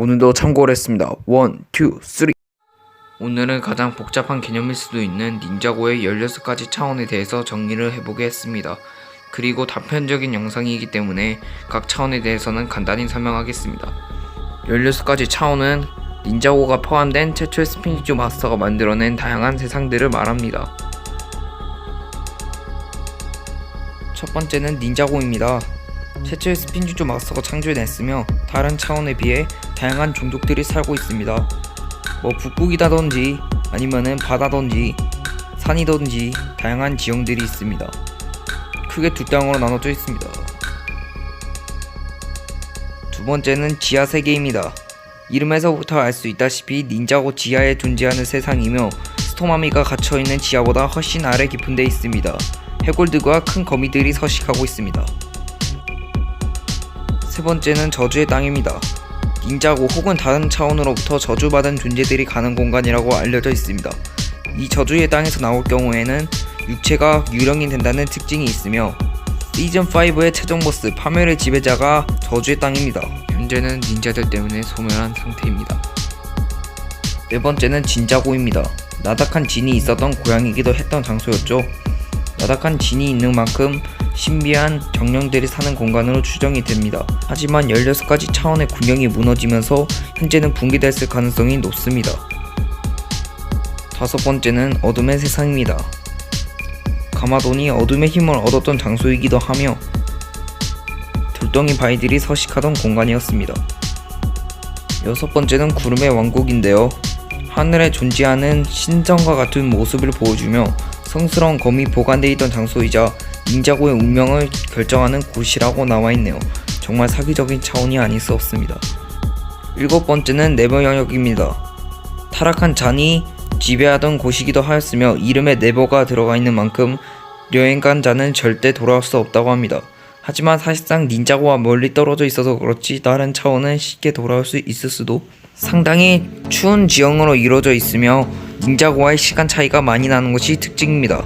오늘도 참고를 했습니다. 원, 투, 쓰리. 오늘은 가장 복잡한 개념일 수도 있는 닌자고의 16가지 차원에 대해서 정리를 해보게 했습니다. 그리고 단편적인 영상이기 때문에 각 차원에 대해서는 간단히 설명하겠습니다. 16가지 차원은 닌자고가 포함된 최초의 스피니주 마스터가 만들어낸 다양한 세상들을 말합니다. 첫 번째는 닌자고입니다. 최초의 스피니주 마스터가 창조해냈으며 다른 차원에 비해 다양한 종족들이 살고 있습니다. 뭐 북극이다든지 아니면은 바다든지 산이든지 다양한 지형들이 있습니다. 크게 두 땅으로 나눠져 있습니다. 두 번째는 지하 세계입니다. 이름에서부터 알 수 있다시피 닌자고 지하에 존재하는 세상이며 스토마미가 갇혀있는 지하보다 훨씬 아래 깊은 데 있습니다. 해골들과 큰 거미들이 서식하고 있습니다. 세 번째는 저주의 땅입니다. 닌자고 혹은 다른 차원으로부터 저주받은 존재들이 가는 공간이라고 알려져 있습니다. 이 저주의 땅에서 나올 경우에는 육체가 유령이 된다는 특징이 있으며 시즌5의 최종 보스 파멸의 지배자가 저주의 땅입니다. 현재는 닌자들 때문에 소멸한 상태입니다. 네 번째는 진자고입니다. 나닥한 진이 있었던 고향이기도 했던 장소였죠. 나닥한 진이 있는 만큼 신비한 정령들이 사는 공간으로 추정이 됩니다. 하지만 16가지 차원의 균형이 무너지면서 현재는 붕괴됐을 가능성이 높습니다. 다섯 번째는 어둠의 세상입니다. 가마돈이 어둠의 힘을 얻었던 장소이기도 하며 돌덩이 바위들이 서식하던 공간이었습니다. 여섯 번째는 구름의 왕국인데요. 하늘에 존재하는 신전과 같은 모습을 보여주며 성스러운 검이 보관되어 있던 장소이자 닌자고의 운명을 결정하는 곳이라고 나와 있네요. 정말 사기적인 차원이 아닐 수 없습니다. 일곱 번째는 네버 영역입니다. 타락한 잔이 지배하던 곳이기도 하였으며 이름에 네버가 들어가 있는 만큼 여행 간 자는 절대 돌아올 수 없다고 합니다. 하지만 사실상 닌자고와 멀리 떨어져 있어서 그렇지 다른 차원은 쉽게 돌아올 수 있을 수도 상당히 추운 지형으로 이루어져 있으며 닌자고와의 시간 차이가 많이 나는 것이 특징입니다.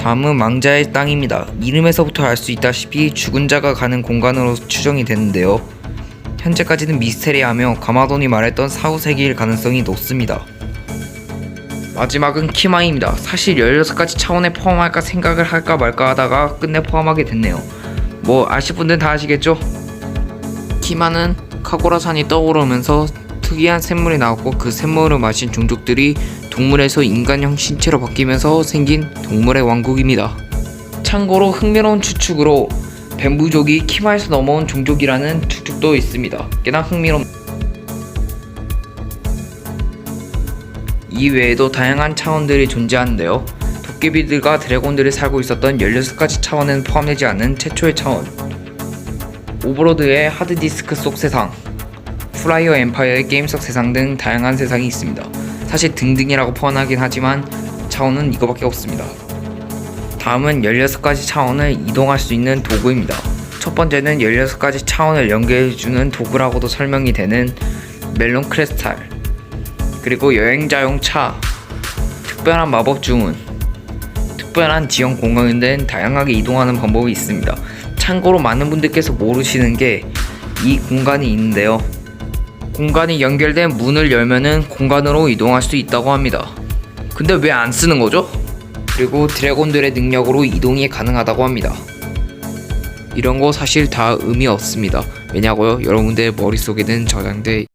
다음은 망자의 땅입니다. 이름에서부터 알 수 있다시피 죽은 자가 가는 공간으로 추정이 되는데요. 현재까지는 미스테리하며 가마돈이 말했던 사후세계일 가능성이 높습니다. 마지막은 키마입니다. 사실 16가지 차원에 포함할까 생각을 할까 말까 하다가 끝내 포함하게 됐네요. 뭐 아실 분들은 다 아시겠죠? 키마는 카고라산이 떠오르면서 특이한 샘물이 나왔고 그 샘물을 마신 종족들이 동물에서 인간형 신체로 바뀌면서 생긴 동물의 왕국입니다. 참고로 흥미로운 추측으로 뱀부족이 키마에서 넘어온 종족이라는 추측도 있습니다. 꽤나 흥미로운 이 외에도 다양한 차원들이 존재하는데요. 도깨비들과 드래곤들이 살고 있었던 16가지 차원에는 포함되지 않은 최초의 차원 오버로드의 하드디스크 속 세상 프라이어 엠파이어의 게임 속 세상 등 다양한 세상이 있습니다. 사실 등등이라고 포함하긴 하지만 차원은 이거밖에 없습니다. 다음은 16가지 차원을 이동할 수 있는 도구입니다. 첫 번째는 16가지 차원을 연결해주는 도구라고도 설명이 되는 멜론 크리스탈 그리고 여행자용 차 특별한 마법 주문 특별한 지형 공간에 는 다양하게 이동하는 방법이 있습니다. 참고로 많은 분들께서 모르시는 게 이 공간이 있는데요. 공간이 연결된 문을 열면은 공간으로 이동할 수 있다고 합니다. 근데 왜 안 쓰는 거죠? 그리고 드래곤들의 능력으로 이동이 가능하다고 합니다. 이런 거 사실 다 의미 없습니다. 왜냐고요? 여러분들 머릿속에는 저장돼